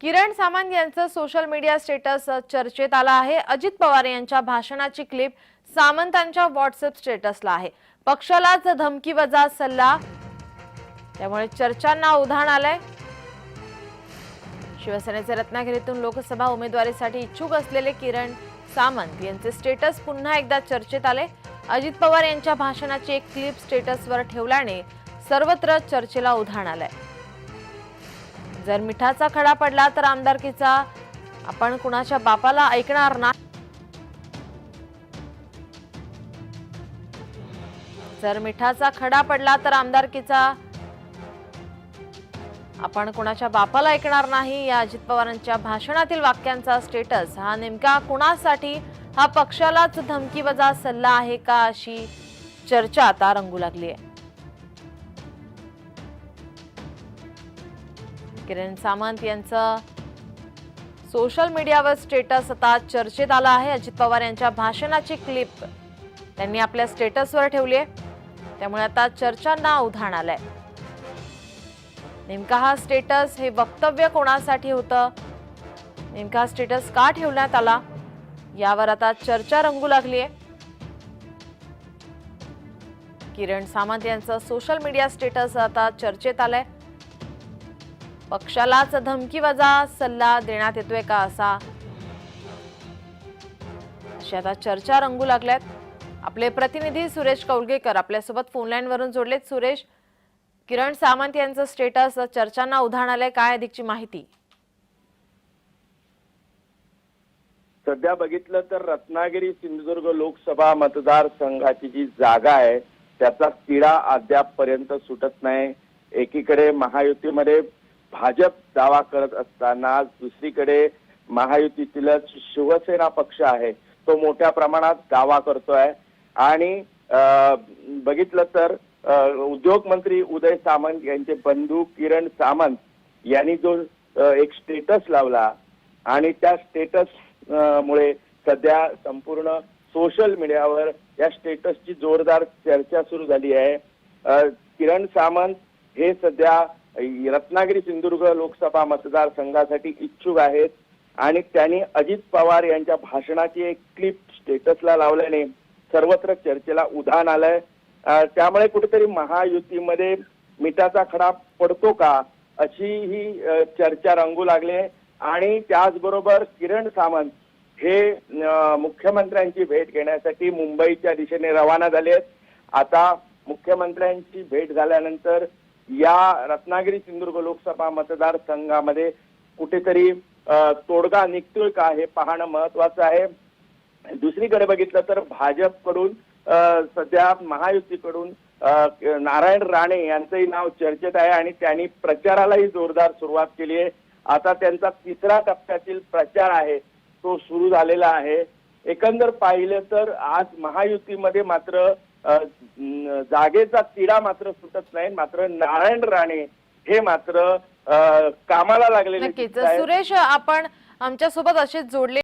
किरण सामंत यांचं social media status चर्चेत आलं आहे. अजित पवार यांच्या भाषणाची क्लिप सामंतांच्या व्हॉट्सअप स्टेटसला आहे. पक्षालाच धमकी वजा सल्ला. त्यामुळे चर्चांना उधाण आलंय. शिवसेनेचे रत्नागिरीतून लोकसभा उमेदवारीसाठी इच्छुक असलेले किरण सामंत यांचे स्टेटस पुन्हा एकदा चर्चेत आले. अजित पवार यांच्या भाषणाची एक क्लिप स्टेटसवर ठेवल्याने सर्वत्र चर्चेला उधाण आलंय. जर मिठाचा खडा पडला तर आमदारकीचा आपण कुणाच्या बापाला ऐकणार नाही जर मिठाचा खडा पडला तर आमदारकीचा आपण कुणाच्या बापाला ऐकणार नाही? या अजित पवारांच्या भाषणातील वाक्यांचा स्टेटस हा नेमका कुणासाठी? हा पक्षालाच धमकीवजा सल्ला आहे का अशी चर्चा आता रंगू लागली आहे. किरण सामंत यांचं सोशल मीडियावर स्टेटस आता चर्चेत आला आहे. अजित पवार यांच्या भाषणाची क्लिप त्यांनी आपल्या स्टेटसवर ठेवली आहे. त्यामुळे आता चर्चांना उधाण आलंय. नेमका हा स्टेटस हे वक्तव्य कोणासाठी होतं? नेमका हा स्टेटस का ठेवण्यात आला? यावर आता चर्चा रंगू लागली आहे. किरण सामंत यांचं सोशल मीडिया स्टेटस आता चर्चेत आलंय. पक्षालाच धमकी वजा सल्ला देण्यात येतोय का असा? अशी आता चर्चा रंगू लागल्यात. आपले प्रतिनिधी सुरेश कौलगेकर आपल्यासोबत फोनलाईनवरून जोडलेत. सुरेश किरण सामंत यांचं स्टेटस चर्चांना उधाण आलंय काय अधिकची माहिती? सध्या बघितलं तर रत्नागिरी सिंधुदुर्ग लोकसभा मतदारसंघाची जी जागा आहे त्याचा तिढा अद्याप पर्यंत सुटत नाही. एकीकडे महायुतीमध्ये भाजप दावा करत असताना दुसरीकडे महायुतीतीलच शिवसेना पक्ष आहे तो मोठ्या प्रमाणात दावा करतोय. आणि अं, बघितलं तर उद्योग मंत्री उदय सामंत यांचे बंधू किरण सामंत यांनी जो एक स्टेटस लावला आणि त्या स्टेटस मुळे सध्या संपूर्ण सोशल मीडियावर या स्टेटसची जोरदार चर्चा सुरू झाली आहे. किरण सामंत हे सध्या रत्नागिरी सिंधुदुर्ग लोकसभा मतदारसंघासाठी इच्छुक आहेत. आणि त्यांनी अजित पवार यांच्या भाषणाची एक क्लिप स्टेटसला लावल्याने सर्वत्र चर्चेला उधाण आलंय. त्यामुळे कुठेतरी महायुतीमध्ये मिठाचा खडा पडतो का अशी ही चर्चा रंगू लागली आहे. आणि त्याचबरोबर किरण सामंत हे मुख्यमंत्र्यांची भेट घेण्यासाठी मुंबईच्या दिशेने रवाना झाले आहेत. आता मुख्यमंत्र्यांची भेट झाल्यानंतर या रत्नागिरी सिंधुदुर्ग लोकसभा मतदारसंघामध्ये कुठेतरी तोडगा निघतोय का हे पाहणं महत्वाचं आहे. दुसरीकडे बघितलं तर भाजपकडून सध्या महायुतीकडून नारायण राणे यांचंही नाव चर्चेत आहे आणि त्यांनी प्रचारालाही जोरदार सुरुवात केली आहे. आता त्यांचा तिसरा टप्प्यातील प्रचार आहे तो सुरू झालेला आहे. एकंदर पाहिलं तर आज महायुतीमध्ये मात्र जागेचा तिढा मात्र सुटत नाही मात्र नारायण राणे हे मात्र कामाला लागलेले. सुरेश आपण आमच्यासोबत असेच जोडले